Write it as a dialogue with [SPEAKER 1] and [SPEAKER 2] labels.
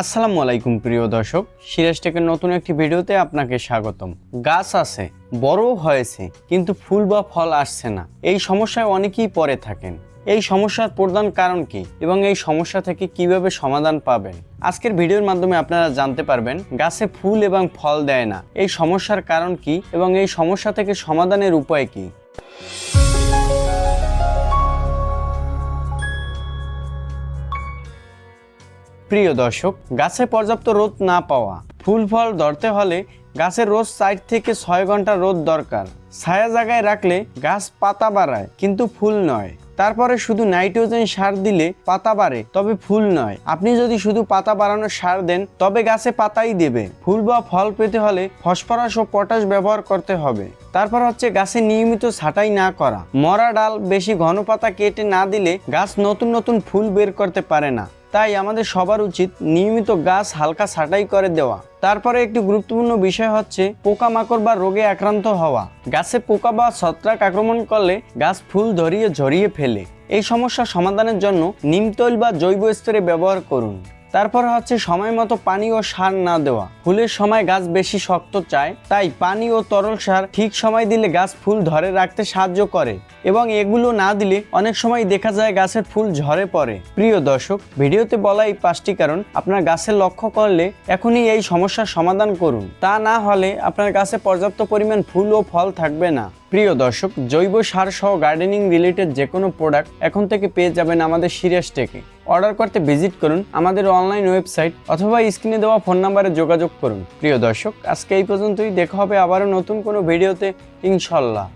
[SPEAKER 1] আসসালামু আলাইকুম প্রিয় দর্শক সিরাজ টেকের নতুন একটি ভিডিওতে আপনাকে স্বাগতম। গাছ আছে বড় হয়েছে, কিন্তু ফুল বা ফল আসছে না। এই সমস্যায় অনেকেই পড়ে থাকেন। এই সমস্যার প্রধান কারণ কি এবং এই সমস্যা থেকে কীভাবে সমাধান পাবেন? আজকের ভিডিওর মাধ্যমে আপনারা জানতে পারবেন, গাছে ফুল এবং ফল দেয় না। এই সমস্যার কারণ কি এবং এই সমস্যা থেকে সমাধানের উপায় কি? প্রিয় দর্শক, গাছে পর্যাপ্ত রোদ না পাওয়া, ফুল ফল ধরতে হলে গাছের রোজ চার থেকে ছয় ঘণ্টা রোদ দরকার। ছায়া জায়গায় রাখলে গাছ পাতা বাড়ায়, কিন্তু ফুল নয়। তারপরে শুধু নাইট্রোজেন সার দিলে পাতা বাড়ে, তবে ফুল নয়। আপনি যদি শুধু পাতা বাড়ানোর সার দেন, তবে গাছে পাতাই দেবে। ফুল বা ফল পেতে হলে ফসফরাস ও পটাশ ব্যবহার করতে হবে। তারপর হচ্ছে গাছে নিয়মিত ছাঁটাই না করা। মরা ডাল বেশি ঘন পাতা কেটে না দিলে গাছ নতুন নতুন ফুল বের করতে পারে না। তাই আমাদের সবার উচিত নিয়মিত গাছ হালকা ছাঁটাই করে দেওয়া। তারপরে একটি গুরুত্বপূর্ণ বিষয় হচ্ছে পোকামাকড় বা রোগে আক্রান্ত হওয়া। গাছে পোকা বা ছত্রাক আক্রমণ করলে গাছ ফুল ধরিয়ে ঝরিয়ে ফেলে। এই সমস্যা সমাধানের জন্য নিম তৈল বা জৈব স্তরে ব্যবহার করুন। তারপর হচ্ছে সময় মতো পানি ও সার না দেওয়া। ফুলের সময় গাছ বেশি শক্ত চায়, তাই পানি ও তরল সার ঠিক সময় দিলে গাছ ফুল ধরে রাখতে সাহায্য করে এবং এগুলো না দিলে অনেক সময় দেখা যায় গাছের ফুল ঝরে পড়ে। প্রিয় দর্শক, ভিডিওতে বলা এই পাঁচটি কারণ আপনার গাছের লক্ষ্য করলে এখনই এই সমস্যার সমাধান করুন। তা না হলে আপনার গাছে পর্যাপ্ত পরিমাণ ফুল ও ফল থাকবে না। প্রিয় দর্শক, জৈব সার সহ গার্ডেনিং রিলেটেড যে কোনো প্রোডাক্ট এখন থেকে পেয়ে যাবেন আমাদের সিরিয়াস টেকে। অর্ডার করতে ভিজিট করুন আমাদের অনলাইন ওয়েবসাইট অথবা স্ক্রিনে দেওয়া ফোন নাম্বারে যোগাযোগ করুন। প্রিয় দর্শক, আজকে এই পর্যন্তই। দেখা হবে আবারও নতুন কোনো ভিডিওতে ইনশাল্লাহ